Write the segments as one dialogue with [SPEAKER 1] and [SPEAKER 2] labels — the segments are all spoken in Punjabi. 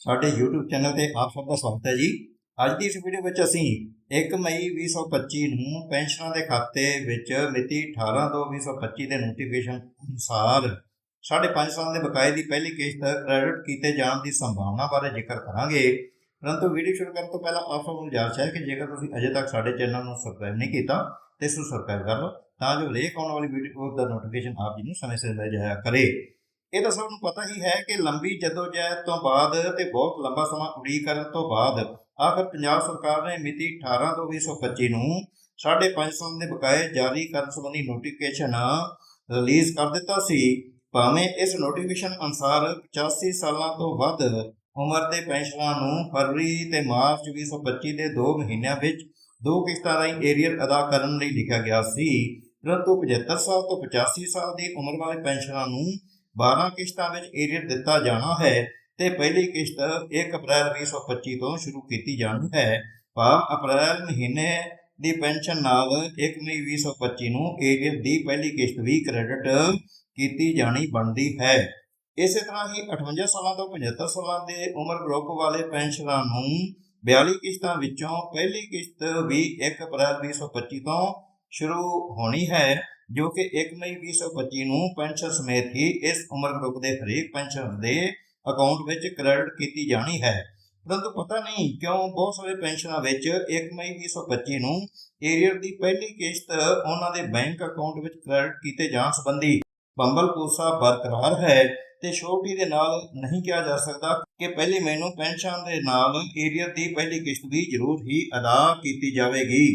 [SPEAKER 1] ਸਾਡੇ YouTube ਚੈਨਲ ਤੇ ਆਪ ਸਭ ਦਾ ਸਵਾਗਤ ਹੈ ਜੀ। ਅੱਜ ਦੀ ਇਸ ਵੀਡੀਓ ਵਿੱਚ ਅਸੀਂ 1 ਮਈ 2025 ਨੂੰ ਪੈਨਸ਼ਨਾਂ ਦੇ ਖਾਤੇ ਵਿੱਚ ਮਿਤੀ 18 ਤੋਂ 2025 ਦੇ ਨੋਟੀਫਿਕੇਸ਼ਨ ਅਨੁਸਾਰ ਸਾਢੇ ਪੰਜ ਸਾਲ ਦੇ ਬਕਾਏ ਦੀ ਪਹਿਲੀ ਕਿਸ਼ਤ ਕ੍ਰੈਡਿਟ ਕੀਤੇ ਜਾਣ ਦੀ ਸੰਭਾਵਨਾ ਬਾਰੇ ਜ਼ਿਕਰ ਕਰਾਂਗੇ। ਪਰੰਤੂ ਵੀਡੀਓ ਸ਼ੁਰੂ ਕਰਨ ਤੋਂ ਪਹਿਲਾਂ ਆਪ ਸਭ ਨੂੰ ਗੁਜ਼ਾਰਿਸ਼ ਹੈ ਕਿ ਜੇਕਰ ਤੁਸੀਂ ਅਜੇ ਤੱਕ ਸਾਡੇ ਚੈਨਲ ਨੂੰ ਸਬਸਕ੍ਰਾਈਬ ਨਹੀਂ ਕੀਤਾ ਤੇ ਇਸ ਨੂੰ ਸਬਸਕ੍ਰਾਈਬ ਕਰ ਲਓ ਤਾਂ ਜੋ ਹਰੇਕ ਆਉਣ ਵਾਲੀ ਵੀਡੀਓ ਦਾ ਨੋਟੀਫਿਕੇਸ਼ਨ ਆਪ ਜੀ ਨੂੰ ਸਮੇਂ ਸਿਰ ਮਿਲ ਜਾਇਆ ਕਰੇ। ਇਹ ਤਾਂ ਸਭ ਨੂੰ ਪਤਾ ਹੀ ਹੈ ਕਿ ਲੰਬੀ ਜਦੋਜਹਿਦ ਤੋਂ ਬਾਅਦ ਤੇ ਬਹੁਤ ਲੰਬਾ ਸਮਾਂ ਉਡੀਕ ਕਰਨ ਤੋਂ ਬਾਅਦ ਆਖਰ ਪੰਜਾਬ ਸਰਕਾਰ ਨੇ ਮਿਤੀ 18 ਤੋਂ 2025 ਨੂੰ ਸਾਢੇ ਪੰਜ ਸਾਲ ਦੇ ਬਕਾਏ ਜਾਰੀ ਕਰਨ ਸੰਬੰਧੀ ਨੋਟੀਫਿਕੇਸ਼ਨ ਰਿਲੀਜ਼ ਕਰ ਦਿੱਤਾ ਸੀ। ਭਾਵੇਂ ਇਸ ਨੋਟੀਫਿਕੇਸ਼ਨ ਅਨੁਸਾਰ 85 ਸਾਲਾਂ ਤੋਂ ਵੱਧ ਉਮਰ ਦੇ ਪੈਨਸ਼ਨਰਾਂ ਨੂੰ ਫਰਵਰੀ ਤੇ ਮਾਰਚ 2025 ਦੇ 2 ਮਹੀਨਿਆਂ ਵਿੱਚ ਦੋ ਕਿਸ਼ਤਾਂ ਰਾਹੀਂ ਏਰੀਅਰ ਅਦਾ ਕਰਨ ਲਈ ਲਿਖਿਆ ਗਿਆ ਸੀ। ਪਰੰਤੂ 75 ਸਾਲ ਤੋਂ 85 ਸਾਲ ਦੀ ਉਮਰ ਵਾਲੇ ਪੈਨਸ਼ਨਰਾਂ ਨੂੰ 12 ਕਿਸ਼ਤਾਂ ਵਿੱਚ ਏਰੀਅਰ ਦਿੱਤਾ ਜਾਣਾ ਹੈ ਤੇ ਪਹਿਲੀ ਕਿਸ਼ਤ 1 ਅਪ੍ਰੈਲ 2025 ਤੋਂ ਸ਼ੁਰੂ ਕੀਤੀ ਜਾਣੀ ਹੈ। ਭਾਵ ਅਪ੍ਰੈਲ ਮਹੀਨੇ ਦੀ ਪੈਨਸ਼ਨ ਨਾਲ 1 ਮਈ 2025 ਨੂੰ ਏਰੀਅਰ ਦੀ ਪਹਿਲੀ ਕਿਸ਼ਤ ਵੀ ਕ੍ਰੈਡਿਟ ਕੀਤੀ ਜਾਣੀ ਬਣਦੀ ਹੈ। ਇਸੇ ਤਰ੍ਹਾਂ ਹੀ 58 ਸਾਲਾਂ ਤੋਂ 75 ਸਾਲਾਂ ਦੇ ਉਮਰ ਗਰੁੱਪ ਵਾਲੇ ਪੈਨਸ਼ਨਰਾਂ ਨੂੰ 42 ਕਿਸ਼ਤਾਂ ਵਿੱਚੋਂ ਪਹਿਲੀ ਕਿਸ਼ਤ ਵੀ 1 ਅਪ੍ਰੈਲ 2025 ਤੋਂ ਸ਼ੁਰੂ ਹੋਣੀ ਹੈ। ਜੋ ਕਿ 1 ਮਈ 2025 ਨੂੰ ਪੈਨਸ਼ਨ ਸਮੇਤ ਹੀ ਇਸ ਉਮਰ ਗਰੁੱਪ ਦੇ ਹਰੇਕ ਪੈਨਸ਼ਨ ਦੇ ਅਕਾਊਂਟ ਵਿੱਚ ਕ੍ਰੈਡਿਟ ਕੀਤੀ ਜਾਣੀ ਹੈ। ਪਰੰਤੂ ਪਤਾ ਨਹੀਂ ਕਿਉਂ ਬਹੁਤ ਸਾਰੇ ਪੈਨਸ਼ਨਾਂ ਵਿੱਚ 1 ਮਈ 2025 ਨੂੰ ਏਰੀਅਰ ਦੀ ਪਹਿਲੀ ਕਿਸ਼ਤ ਉਹਨਾਂ ਦੇ ਬੈਂਕ ਅਕਾਊਂਟ ਵਿੱਚ ਕ੍ਰੈਡਿਟ ਕੀਤੇ ਜਾਣ ਸੰਬੰਧੀ ਬੰਬਲ ਪੂਸਾ ਬਰਕਰਾਰ ਹੈ ਤੇ ਛੋਟੀ ਦੇ ਨਾਲ ਨਹੀਂ ਕਿਹਾ ਜਾ ਸਕਦਾ ਕਿ ਪਹਿਲੀ ਮਈ ਨੂੰ ਪੈਨਸ਼ਨ ਦੇ ਨਾਲ ਏਰੀਅਰ ਦੀ ਪਹਿਲੀ ਕਿਸ਼ਤ ਵੀ ਜ਼ਰੂਰ ਹੀ ਅਦਾ ਕੀਤੀ ਜਾਵੇਗੀ।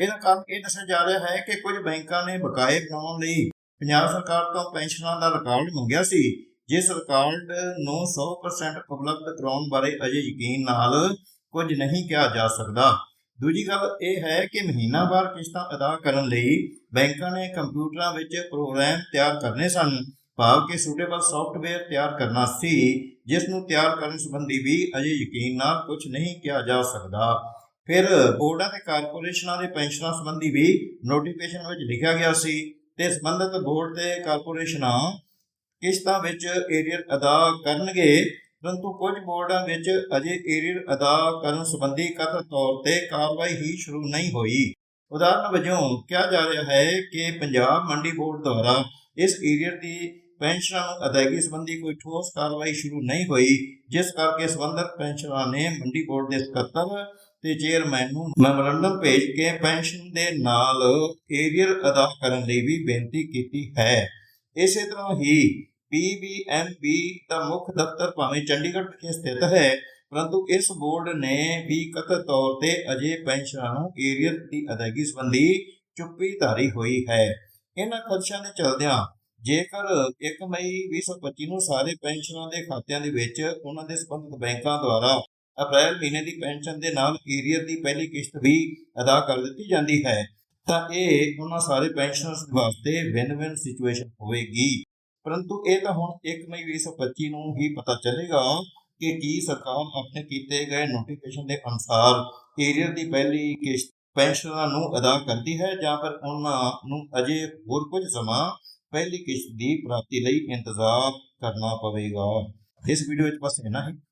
[SPEAKER 1] ਇਹਦਾ ਕਾਰਨ ਇਹ ਦੱਸਿਆ ਜਾ ਰਿਹਾ ਹੈ ਕਿ ਕੁਝ ਬੈਂਕਾਂ ਨੇ ਬਕਾਏ ਬਣਾਉਣ ਲਈ ਪੰਜਾਬ ਸਰਕਾਰ ਤੋਂ ਪੈਨਸ਼ਨਾਂ ਦਾ ਰਿਕਾਰਡ ਮੰਗਿਆ ਸੀ, ਜਿਸ ਰਿਕਾਰਡ ਨੂੰ 100% ਉਪਲਬਧ ਕਰਾਉਣ ਬਾਰੇ ਅਜੇ ਯਕੀਨ ਨਾਲ ਕੁਝ ਨਹੀਂ ਕਿਹਾ ਜਾ ਸਕਦਾ। ਦੂਜੀ ਗੱਲ ਇਹ ਹੈ ਕਿ ਮਹੀਨਾਵਾਰ ਕਿਸ਼ਤਾਂ ਅਦਾ ਕਰਨ ਲਈ ਬੈਂਕਾਂ ਨੇ ਕੰਪਿਊਟਰਾਂ ਵਿੱਚ ਪ੍ਰੋਗਰਾਮ ਤਿਆਰ ਕਰਨੇ ਸਨ। ਭਾਵ ਕਿ ਸੂਟੇਬਲ ਸੌਫਟਵੇਅਰ ਤਿਆਰ ਕਰਨਾ ਸੀ, ਜਿਸ ਨੂੰ ਤਿਆਰ ਕਰਨ ਸੰਬੰਧੀ ਵੀ ਅਜੇ ਯਕੀਨ ਨਾਲ ਕੁਝ ਨਹੀਂ ਕਿਹਾ ਜਾ ਸਕਦਾ। ਫਿਰ ਬੋਰਡਾਂ ਤੇ ਕਾਰਪੋਰੇਸ਼ਨਾਂ ਦੇ ਪੈਨਸ਼ਨਾਂ ਸੰਬੰਧੀ ਵੀ ਨੋਟੀਫਿਕੇਸ਼ਨ ਵਿੱਚ ਲਿਖਿਆ ਗਿਆ ਸੀ ਤੇ ਸੰਬੰਧਿਤ ਬੋਰਡ ਤੇ ਕਾਰਪੋਰੇਸ਼ਨਾਂ ਕਿਸ਼ਤਾਂ ਵਿੱਚ ਏਰੀਅਰ ਅਦਾ ਕਰਨਗੇ, ਪਰੰਤੂ ਕੁਝ ਬੋਰਡਾਂ ਵਿੱਚ ਅਜੇ ਏਰੀਅਰ ਅਦਾ ਕਰਨ ਸੰਬੰਧੀ ਕਥਿਤ ਤੌਰ ਤੇ ਕਾਰਵਾਈ ਹੀ ਸ਼ੁਰੂ ਨਹੀਂ ਹੋਈ। ਉਦਾਹਰਨ ਵਜੋਂ ਕਿਹਾ ਜਾ ਰਿਹਾ ਹੈ ਕਿ ਪੰਜਾਬ ਮੰਡੀ ਬੋਰਡ ਦੁਆਰਾ ਇਸ ਏਰੀਅਰ ਦੀ ਪੈਨਸ਼ਨਾਂ ਨੂੰ ਅਦਾਇਗੀ ਸੰਬੰਧੀ ਕੋਈ ਠੋਸ ਕਾਰਵਾਈ ਸ਼ੁਰੂ ਨਹੀਂ ਹੋਈ, ਜਿਸ ਕਰਕੇ ਸੰਬੰਧਿਤ ਪੈਨਸ਼ਨਾਂ ਨੇ ਮੰਡੀ ਬੋਰਡ ਦੇ ਸਕੱਤਰ ਤੇ ਚੇਅਰਮੈਨ ਨੂੰ ਮੈਮੋਰੰਡਮ ਭੇਜ ਕੇ ਪੈਨਸ਼ਨ ਦੇ ਨਾਲ ਏਰੀਅਰ ਅਦਾ ਕਰਨ ਲਈ ਵੀ ਬੇਨਤੀ ਕੀਤੀ ਹੈ, ਇਸੇ ਤਰ੍ਹਾਂ ਹੀ ਪੀਬੀਐਮਬੀ ਦਾ ਮੁੱਖ ਦਫ਼ਤਰ ਭਾਵੇਂ ਚੰਡੀਗੜ੍ਹ ਵਿਖੇ ਸਥਿਤ ਹੈ, ਪਰੰਤੂ ਇਸ ਬੋਰਡ ਨੇ ਵੀ ਕਥਿਤ ਤੌਰ ਤੇ ਅਜੇ ਪੈਨਸ਼ਨਾਂ ਨੂੰ ਏਰੀਅਰ ਦੀ ਅਦਾਇਗੀ ਸੰਬੰਧੀ ਚੁੱਪੀ ਧਾਰੀ ਹੋਈ ਹੈ। ਇਹਨਾਂ ਖਦਸ਼ਿਆਂ ਦੇ ਚਲਦਿਆਂ ਜੇਕਰ 1 ਮਈ 2025 ਨੂੰ ਸਾਰੇ ਪੈਨਸ਼ਨਾਂ ਦੇ ਖਾਤਿਆਂ ਦੇ ਵਿੱਚ ਉਹਨਾਂ ਦੇ ਸੰਬੰਧਿਤ ਬੈਂਕਾਂ ਦੁਆਰਾ ਅਪ੍ਰੈਲ ਮਹੀਨੇ ਦੀ ਪੈਨਸ਼ਨ ਦੇ ਨਾਲ ਏਰੀਅਰ ਦੀ ਪਹਿਲੀ ਕਿਸ਼ਤ ਵੀ ਅਦਾ ਕਰ ਦਿੱਤੀ ਜਾਂਦੀ ਹੈ, ਤਾਂ ਇਹ ਉਹਨਾਂ ਸਾਰੇ ਪੈਨਸ਼ਨਰਸ ਵਾਸਤੇ ਵਿਨ-ਵਿਨ ਸਿਚੁਏਸ਼ਨ ਹੋਵੇਗੀ। ਪਰੰਤੂ ਇਹ ਤਾਂ ਹੁਣ 1 ਮਈ 2025 ਨੂੰ ਹੀ ਪਤਾ ਚੱਲੇਗਾ ਕਿ ਕੀ ਸਰਕਾਰ ਆਪਣੇ ਕੀਤੇ ਗਏ ਨੋਟੀਫਿਕੇਸ਼ਨ ਦੇ ਅਨੁਸਾਰ ਏਰੀਅਰ ਦੀ ਪਹਿਲੀ ਕਿਸ਼ਤ ਪੈਨਸ਼ਨਰਾਂ ਨੂੰ ਅਦਾ ਕਰਦੀ ਹੈ ਜਾਂ ਫਿਰ ਉਹਨਾਂ ਨੂੰ ਅਜੇ ਹੋਰ ਕੁਝ ਸਮਾਂ ਪਹਿਲੀ ਕਿਸ਼ਤ ਦੀ ਪ੍ਰਾਪਤੀ ਲਈ ਇੰਤਜ਼ਾਰ ਕਰਨਾ ਪਵੇਗਾ। ਇਸ ਵੀਡੀਓ ਵਿੱਚ ਬਸ ਇੰਨਾ ਹੀ।